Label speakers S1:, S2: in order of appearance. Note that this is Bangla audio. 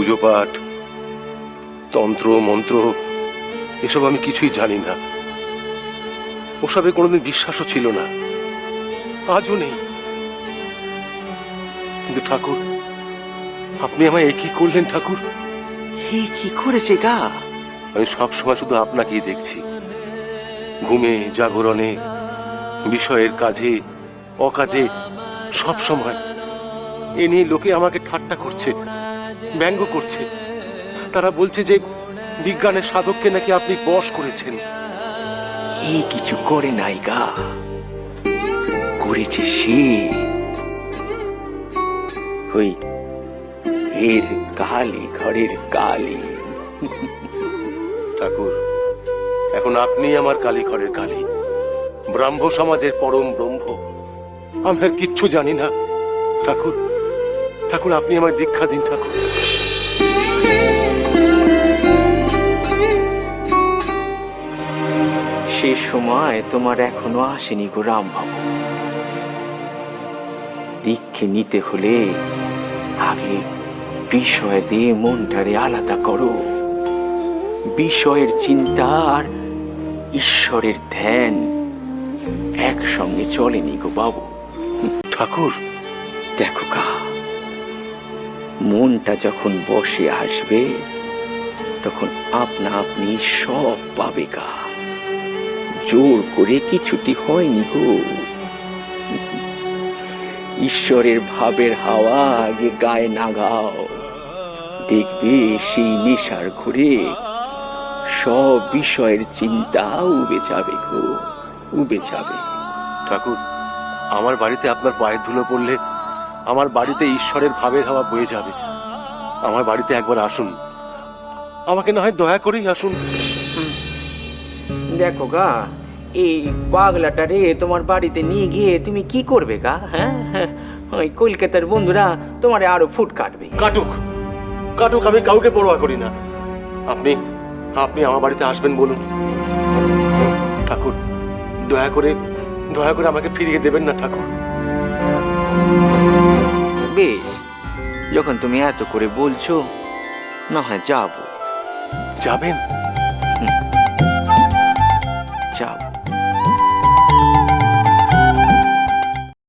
S1: পুজো পাঠ তন্ত্র মন্ত্র এসব আমি কিছুই জানি না। ওসবে কোনোদিন বিশ্বাসও ছিল না। আজও নেই। কিন্তু ঠাকুর আপনি আমায় এ কি করলেন ঠাকুর?
S2: হে কি করেছে গা?
S1: আমি সবসময় শুধু আপনাকেই দেখছি। ঘুমে জাগরণে বিষয়ের কাজে অকাজে সব সময়। এ নিয়ে লোকে আমাকে ঠাট্টা করছে। ব্যঙ্গ করছে। তারা বলছে যে বিজ্ঞানের সাধককে নাকি আপনি বশ করেছেন।
S2: হে কিছু করে নাই গা। করেছে সে। ওই এর কালি ঘরের কালি।
S1: ঠাকুর এখন আপনি আমার কালী ঘরের কালী। ব্রাহ্ম সমাজের পরম ব্রহ্ম। আমি আর কিচ্ছু জানি না। ঠাকুর ঠাকুর আপনি আমার দীক্ষা দিন ঠাকুর।
S2: সে সময় তোমার এখনও আসেনি গো রামবাবু। দীক্ষে নিতে হলে আগে বিষয় দিয়ে মনটারে আলাদা করো। বিষয়ের চিন্তা আর ঈশ্বরের ধ্যান একসঙ্গে চলেনি গো বাবু।
S1: ঠাকুর
S2: দেখো কা মনটা যখন বসে আসবে, তখন আপনা আপনি সব পাবে গা। জোর করে কিছুটি হয়নি গো? ঈশ্বরের ভাবের হাওয়া আগে গায়ে নাগাও দেখবে সেই নেশার ঘুরে সব বিষয়ের চিন্তা উবে যাবে গো, উবে যাবে।
S1: ঠাকুর, আমার বাড়িতে আপনার পায়ের ধুলো পড়লে আমার বাড়িতে ঈশ্বরের ভাবের হাওয়া বয়ে যাবে। আমার বাড়িতে একবার আসুন। আমাকে না হয় দয়া করেই আসুন।
S2: দেখো গা এই পাগলাটা রে তোমার বাড়িতে নিয়ে গিয়ে তুমি কি করবে গা হ্যাঁ হ্যাঁ, ওই কলকাতার বন্ধুরা তোমারে আরও ফুট কাটবে।
S1: কাটুক। কাটুক আমি কাউকে পরোয়া করি না। আপনি আপনি আমার বাড়িতে আসবেন বলুন। ঠাকুর দয়া করে দয়া করে আমাকে ফিরিয়ে দেবেন না ঠাকুর।
S2: বেশ যখন তুমি এত করে বলছো না হয় যাব।
S1: যাবেন?